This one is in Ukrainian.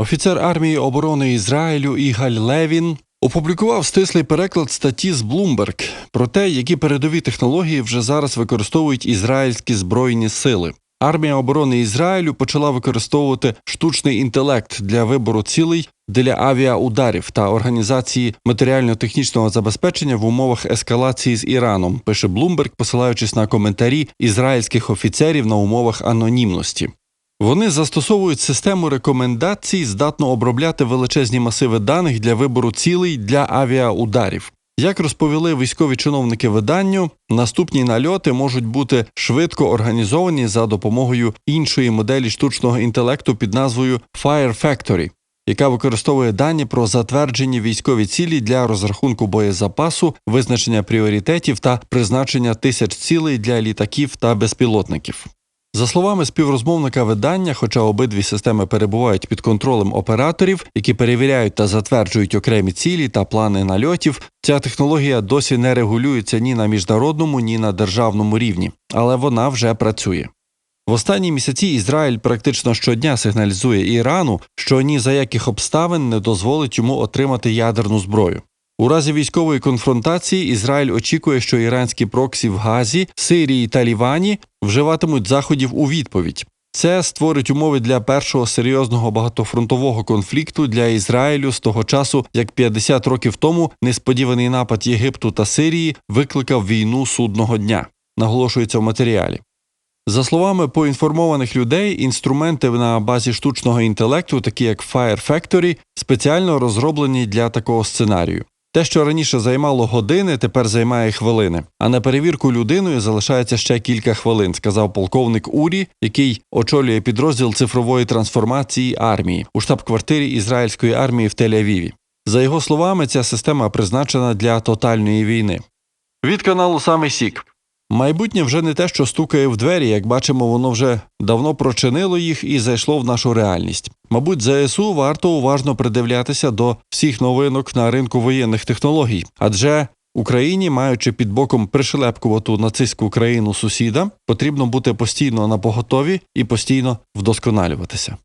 Офіцер армії оборони Ізраїлю Ігаль Левін опублікував стислий переклад статті з Bloomberg про те, які передові технології вже зараз використовують ізраїльські збройні сили. Армія оборони Ізраїлю почала використовувати штучний інтелект для вибору цілей для авіаударів та організації матеріально-технічного забезпечення в умовах ескалації з Іраном, пише Bloomberg, посилаючись на коментарі ізраїльських офіцерів на умовах анонімності. Вони застосовують систему рекомендацій, здатну обробляти величезні масиви даних для вибору цілей для авіаударів. Як розповіли військові чиновники виданню, наступні нальоти можуть бути швидко організовані за допомогою іншої моделі штучного інтелекту під назвою Fire Factory, яка використовує дані про затверджені військові цілі для розрахунку боєзапасу, визначення пріоритетів та призначення тисяч цілей для літаків та безпілотників. За словами співрозмовника видання, хоча обидві системи перебувають під контролем операторів, які перевіряють та затверджують окремі цілі та плани нальотів, ця технологія досі не регулюється ні на міжнародному, ні на державному рівні, але вона вже працює. В останні місяці Ізраїль практично щодня сигналізує Ірану, що ні за яких обставин не дозволить йому отримати ядерну зброю. У разі військової конфронтації Ізраїль очікує, що іранські проксі в Газі, Сирії та Лівані вживатимуть заходів у відповідь. Це створить умови для першого серйозного багатофронтового конфлікту для Ізраїлю з того часу, як 50 років тому несподіваний напад Єгипту та Сирії викликав війну судного дня, наголошується в матеріалі. За словами поінформованих людей, інструменти на базі штучного інтелекту, такі як Fire Factory, спеціально розроблені для такого сценарію. Те, що раніше займало години, тепер займає хвилини. А на перевірку людиною залишається ще кілька хвилин, сказав полковник Урі, який очолює підрозділ цифрової трансформації армії у штаб-квартирі ізраїльської армії в Тель-Авіві. За його словами, ця система призначена для тотальної війни. Від каналу Саме Сік. Майбутнє вже не те, що стукає в двері, як бачимо, воно вже давно прочинило їх і зайшло в нашу реальність. Мабуть, ЗСУ варто уважно придивлятися до всіх новинок на ринку воєнних технологій, адже Україні, маючи під боком пришелепкувату нацистську країну сусіда, потрібно бути постійно на поготові і постійно вдосконалюватися.